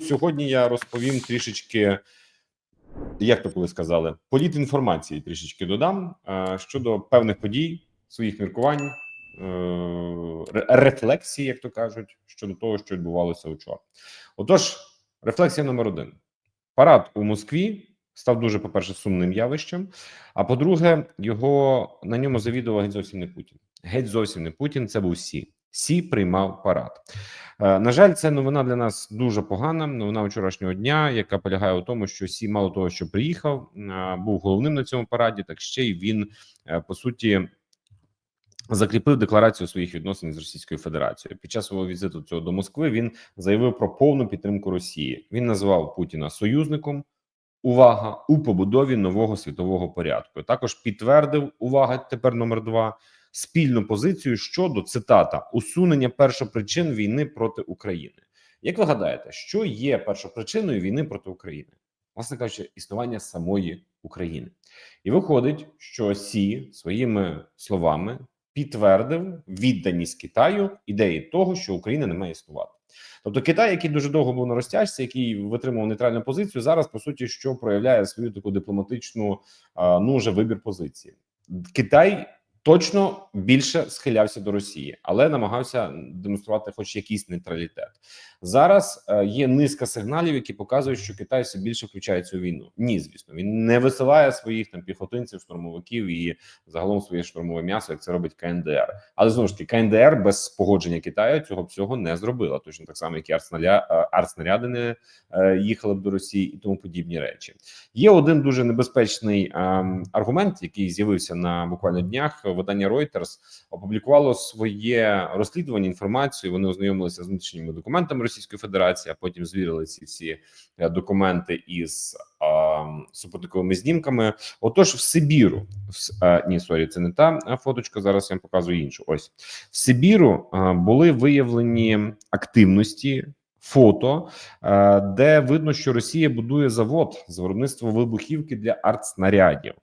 Сьогодні я розповім трішечки, як то коли сказали, політ інформації трішечки додам е, щодо певних подій, своїх міркувань, е, ре- рефлексій, як то кажуть, щодо того, що відбувалося вчора. Отож, рефлексія номер один: парад у Москві став дуже, по-перше, сумним явищем. А по-друге, його на ньому завідував геть зовсім не Путін. Геть зовсім не Путін. Це був Сі. Сі приймав парад. Е, На жаль, це новина для нас дуже погана. Новина вчорашнього дня, яка полягає у тому, що Сі, мало того, що приїхав, був головним на цьому параді, так ще й він е, по суті. Закріпив декларацію своїх відносин з Російською Федерацією. Під час свого візиту цього до Москви він заявив про повну підтримку Росії. Він назвав Путіна союзником. Увага у побудові нового світового порядку. Також підтвердив увага. Тепер номер два спільну позицію щодо цитата усунення першопричин війни проти України. Як ви гадаєте, що є першопричиною війни проти України? Власне кажучи, існування самої України, і виходить, що Сі своїми словами підтвердив відданість Китаю ідеї того, що Україна не має існувати. Тобто Китай, який дуже довго був на розтяжці, який витримував нейтральну позицію, зараз по суті, що проявляє свою таку дипломатичну ну вже вибір позиції. Китай точно більше схилявся до Росії, але намагався демонструвати, хоч якийсь нейтралітет. Зараз е, є низка сигналів, які показують, що Китай все більше включається у війну. Ні, звісно, він не висилає своїх там піхотинців, штурмовиків і загалом своє штурмове м'ясо, як це робить КНДР. Але знову ж таки, КНДР без погодження Китаю цього всього не зробила. Точно так само, як і артснаря... е, артснаряди не їхали б до Росії і тому подібні речі. Є один дуже небезпечний ем, аргумент, який з'явився на буквально днях. Видання Reuters опублікувало своє розслідування інформацію. Вони ознайомилися з внутрішніми документами Російської Федерації, а потім звірили ці всі е, документи із ем, супутниковими знімками. Отож, в Сибіру, в С- е, ні, сорі, це не та е, фоточка. Зараз я вам показую іншу. Ось в Сибіру е, були виявлені активності. Фото, де видно, що Росія будує завод з виробництва вибухівки для артснарядів.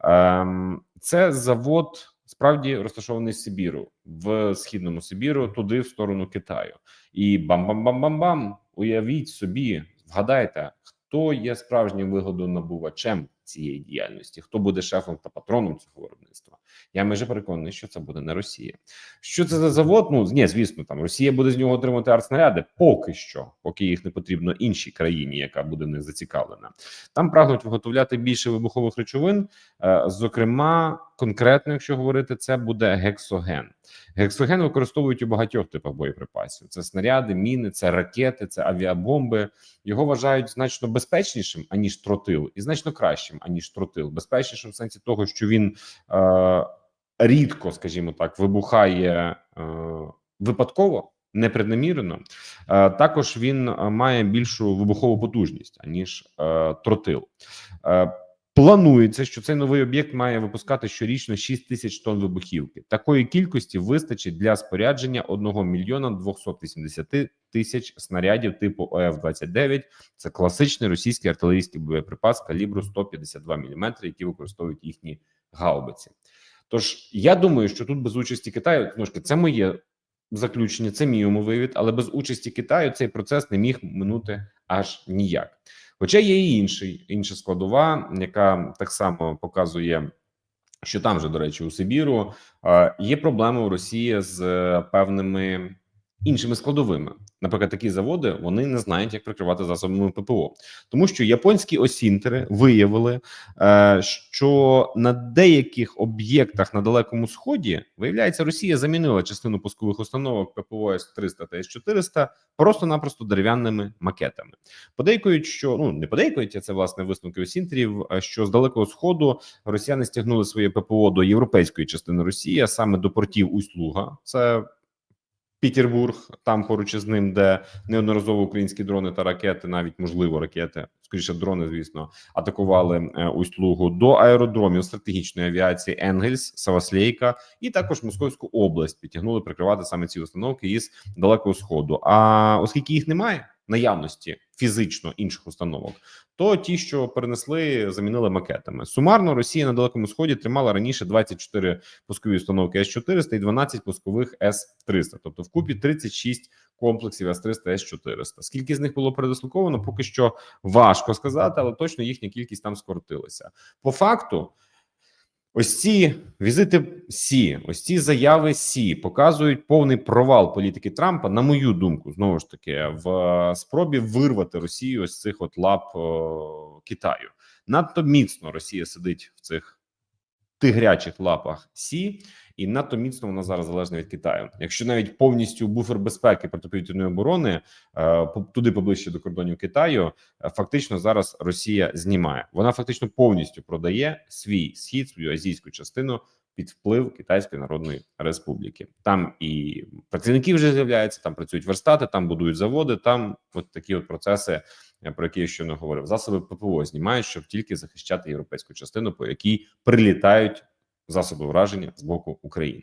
Ем, Це завод справді розташований Сибіру, в східному Сибіру, туди в сторону Китаю. І бам-бам-бам-бам-бам. Уявіть собі, вгадайте, хто є справжнім вигодонабувачем цієї діяльності, хто буде шефом та патроном цього виробництва. Я майже переконаний, що це буде не Росія. Що це за завод? Ну ні, звісно, там Росія буде з нього отримати артснаряди поки що, поки їх не потрібно іншій країні, яка буде них зацікавлена. Там прагнуть виготовляти більше вибухових речовин. Е, Зокрема, конкретно, якщо говорити, це буде гексоген. Гексоген використовують у багатьох типах боєприпасів: це снаряди, міни, це ракети, це авіабомби. Його вважають значно безпечнішим аніж тротил, і значно кращим аніж тротил. Безпечнішим в сенсі того, що він е, рідко, скажімо так, вибухає е, випадково. Непреднамірено, Е, також він е, має більшу вибухову потужність аніж е, тротил. Е, Планується, що цей новий об'єкт має випускати щорічно 6 тисяч тонн вибухівки. Такої кількості вистачить для спорядження 1 мільйона 280 тисяч снарядів типу ОФ-29. Це класичний російський артилерійський боєприпас калібру 152 мм, які використовують їхні гаубиці. Тож я думаю, що тут без участі Китаю знову це моє заключення, це мій умовивід, але без участі Китаю цей процес не міг минути аж ніяк. Хоча є і інший інша складова, яка так само показує, що там же, до речі, у Сибіру. Е, є проблеми у Росії з е, певними іншими складовими. Наприклад, такі заводи вони не знають, як прикривати засобами ППО, тому що японські осінтери виявили, е, що на деяких об'єктах на далекому сході виявляється, Росія замінила частину пускових установок ППО С-300 та С-400 просто-напросто дерев'яними макетами. Подейкують, що ну не подейкують, а це власне висновки осінтерів, е, що з далекого сходу росіяни стягнули своє ППО до європейської частини Росії, а саме до портів Усть-Луга. Це Пітербург, там поруч із ним, де неодноразово українські дрони та ракети, навіть можливо ракети, скоріше дрони, звісно, атакували е, Усть-Лугу до аеродромів стратегічної авіації Енгельс, Саваслейка і також Московську область підтягнули прикривати саме ці установки із далекого сходу. А оскільки їх немає наявності фізично інших установок, то ті, що перенесли, замінили макетами. Сумарно Росія на далекому сході тримала раніше 24 пускові установки С 400 і 12 пускових С 300 тобто в купі 36 комплексів С 300 С 400 Скільки з них було передислоковано, поки що важко сказати, але точно їхня кількість там скоротилася. По факту. Ось ці візити Сі, ось ці заяви Сі показують повний провал політики Трампа, на мою думку, знову ж таки, в е, спробі вирвати Росію з цих от лап о, Китаю. Надто міцно Росія сидить в цих тигрячих лапах Сі, і надто міцно вона зараз залежна від Китаю. Якщо навіть повністю буфер безпеки протиповітряної оборони е, туди поближче до кордонів Китаю, е, фактично зараз Росія знімає. Вона фактично повністю продає свій схід, свою азійську частину під вплив Китайської Народної Республіки. Там і працівники вже з'являються, там працюють верстати, там будують заводи. Там от такі от процеси, е, про які я щойно говорив. Засоби ППО знімають, щоб тільки захищати європейську частину, по якій прилітають засоби враження з боку України.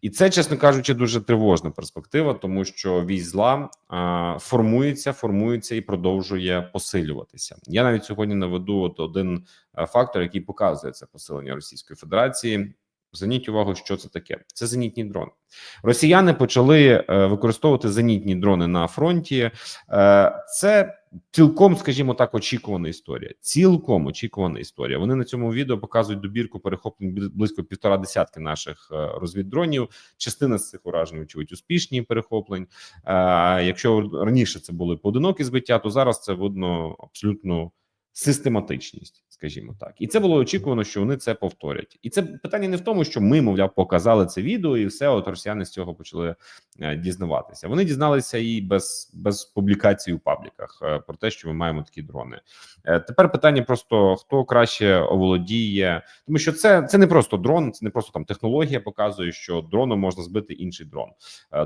І це, чесно кажучи, дуже тривожна перспектива, тому що військ зла формується, формується і продовжує посилюватися. Я навіть сьогодні наведу от один е, фактор, який показує це посилення Російської Федерації. Зверніть увагу, що це таке. Це зенітні дрони. Росіяни почали е, використовувати зенітні дрони на фронті. Е, це цілком, скажімо так, очікувана історія. Цілком очікувана історія. Вони на цьому відео показують добірку перехоплень близько півтора десятки наших е, розвіддронів. Частина з цих уражень, очевидь, успішні перехоплень. Е, якщо раніше це були поодинокі збиття, то зараз це видно абсолютно систематичність, скажімо так, і це було очікувано, що вони це повторять. І це питання не в тому, що ми, мовляв, показали це відео, і все, от росіяни з цього почали е, дізнаватися. Вони дізналися і без, без публікацій у пабліках е, про те, що ми маємо такі дрони. Е, тепер питання просто хто краще оволодіє, тому що це, це не просто дрон, це не просто там технологія показує, що дроном можна збити інший дрон.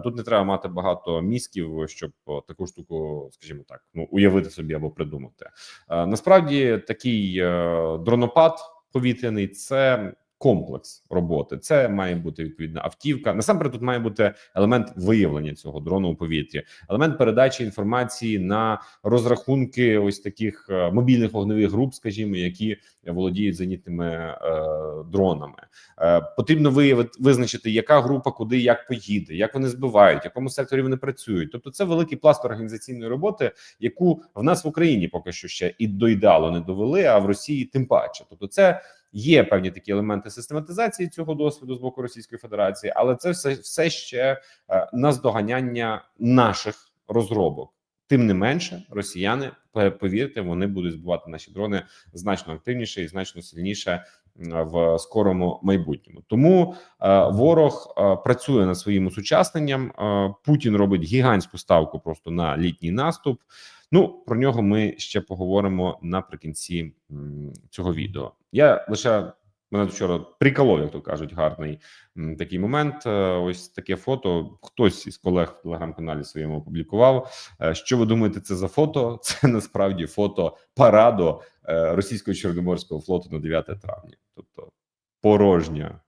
Тут не треба мати багато мізків, щоб таку штуку, скажімо так, ну уявити собі або придумати. Е, Насправді такий е, дронопад повітряний це комплекс роботи. Це має бути відповідна автівка. Насамперед, тут має бути елемент виявлення цього дрону у повітрі, елемент передачі інформації на розрахунки ось таких е, мобільних вогневих груп, скажімо, які володіють зенітними е, дронами. Е, потрібно виявити визначити, яка група куди як поїде, як вони збивають, в якому секторі вони працюють. Тобто, це великий пласт організаційної роботи, яку в нас в Україні поки що ще і до ідеалу не довели, а в Росії тим паче. Тобто, це є певні такі елементи систематизації цього досвіду з боку Російської Федерації, але це все, все ще е, наздоганяння наших розробок. Тим не менше, росіяни повірте, вони будуть збивати наші дрони значно активніше і значно сильніше в скорому майбутньому. Тому е, ворог е, працює над своїм осучасненням. Е, Путін робить гігантську ставку просто на літній наступ. Ну про нього ми ще поговоримо наприкінці цього відео. Я лише мене вчора приколов, як то кажуть, гарний такий момент. Е, Ось таке фото. Хтось із колег в телеграм-каналі своєму опублікував. Е, Що ви думаєте, це за фото? Це насправді фото параду е, російського чорноморського флоту на 9 травня, тобто порожня.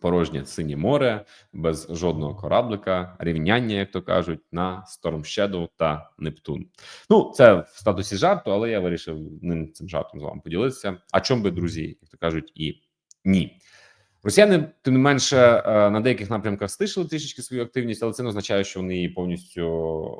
Порожнє синє море без жодного кораблика, рівняння, як то кажуть, на Storm Shadow та Нептун. Ну, це в статусі жарту, але я вирішив ним цим жартом з вами поділитися. А чому би, друзі, як то кажуть, і ні. Росіяни, тим не менше, е, на деяких напрямках стишили трішечки свою активність, але це не означає, що вони повністю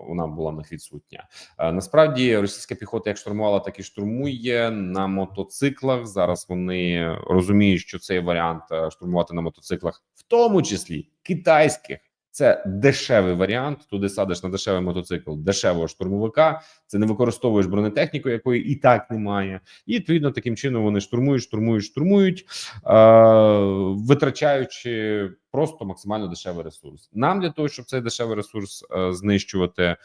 вона була в них відсутня. Е, Насправді, російська піхота як штурмувала, так і штурмує на мотоциклах. Зараз вони розуміють, що цей варіант е, штурмувати на мотоциклах, в тому числі китайських. Це дешевий варіант. Туди садиш на дешевий мотоцикл дешевого штурмовика. Це не використовуєш бронетехніку, якої і так немає. І відповідно таким чином вони штурмують, штурмують, штурмують, е, витрачаючи просто максимально дешевий ресурс. Нам для того, щоб цей дешевий ресурс е, знищувати.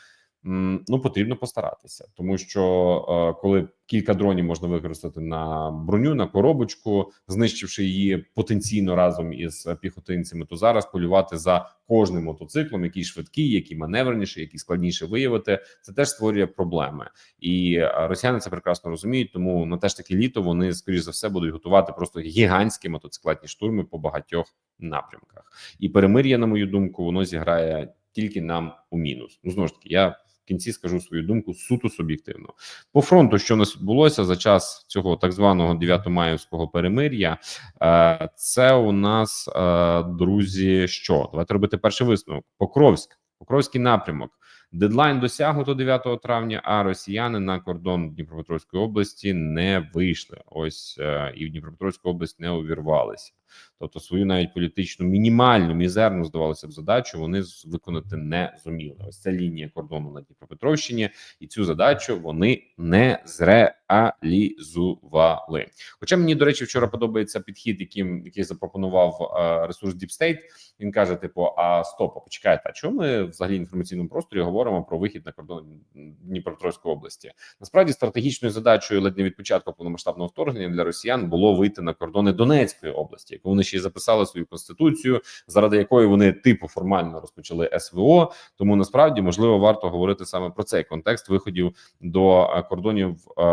Ну, потрібно постаратися, тому що е, коли кілька дронів можна використати на броню, на коробочку, знищивши її потенційно разом із піхотинцями, то зараз полювати за кожним мотоциклом, який швидкий, який маневреніший, який складніше виявити, це теж створює проблеми. І е, росіяни це прекрасно розуміють. Тому на теж таке літо вони скоріш за все будуть готувати просто гігантські мотоциклетні штурми по багатьох напрямках. І перемир'я, на мою думку, воно зіграє тільки нам у мінус. Ну знову ж таки, я кінці скажу свою думку суто суб'єктивно. По фронту, що нас відбулося за час цього так званого 9 маївського перемир'я, е, це у нас е, друзі. Що давайте робити перший висновок? Покровськ, Покровський напрямок. Дедлайн досягнуто 9 травня, а росіяни на кордон Дніпропетровської області не вийшли. Ось е, і в Дніпропетровську область не увірвалися. Тобто свою навіть політичну мінімальну мізерну здавалося б задачу вони виконати не зуміли. Ось це лінія кордону на Дніпропетровщині, і цю задачу вони не зреалізували. Хоча мені до речі, вчора подобається підхід, яким який запропонував е, ресурс Deep State. Він каже: типу: а стоп, почекайте, а чому ми взагалі в інформаційному просторі говоримо про вихід на кордон Дніпропетровської області? Насправді стратегічною задачею ледь не від початку повномасштабного вторгнення для росіян було вийти на кордони Донецької області, яку вони ще й записали свою конституцію, заради якої вони типу формально розпочали СВО. Тому насправді можливо варто говорити саме про цей контекст виходів до е, кордонів е,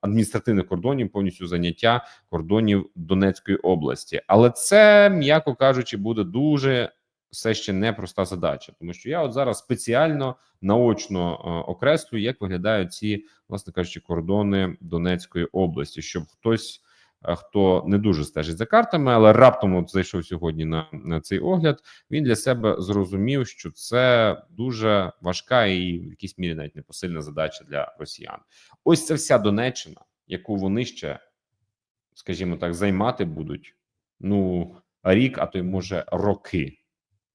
адміністративних кордонів, повністю заняття кордонів Донецької області. Але це, м'яко кажучи, буде дуже все ще непроста задача, тому що я от зараз спеціально наочно е, окреслюю, як виглядають ці, власне кажучи, кордони Донецької області, щоб хтось. Е, Хто не дуже стежить за картами, але раптом от зайшов сьогодні на, на цей огляд, він для себе зрозумів, що це дуже важка і в якійсь мірі навіть непосильна задача для росіян. Ось це вся Донеччина, яку вони ще, скажімо так, займати будуть. Ну, рік, а то й може роки.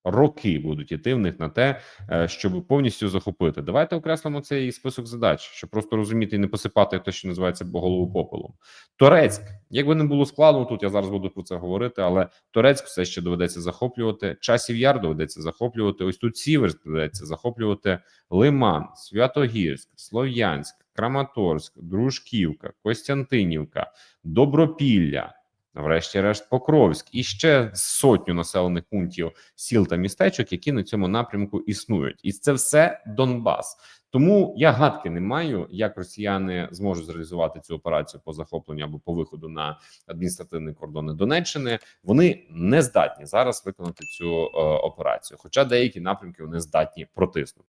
Роки будуть іти в них на те, е, щоб повністю захопити. Давайте окреслимо цей список задач, щоб просто розуміти і не посипати те, що називається голову попелом. Торецьк, як би не було складно, тут я зараз буду про це говорити, але Торецьк все ще доведеться захоплювати. Часів яр доведеться захоплювати. Ось тут Сіверськ доведеться захоплювати. Лиман, Святогірськ, Слов'янськ, Краматорськ, Дружківка, Костянтинівка, Добропілля. Врешті-решт, Покровськ і ще сотню населених пунктів сіл та містечок, які на цьому напрямку існують, і це все Донбас. Тому я гадки не маю, як росіяни зможуть зреалізувати цю операцію по захопленню або по виходу на адміністративні кордони Донеччини. Вони не здатні зараз виконати цю е, операцію, хоча деякі напрямки вони здатні протиснути.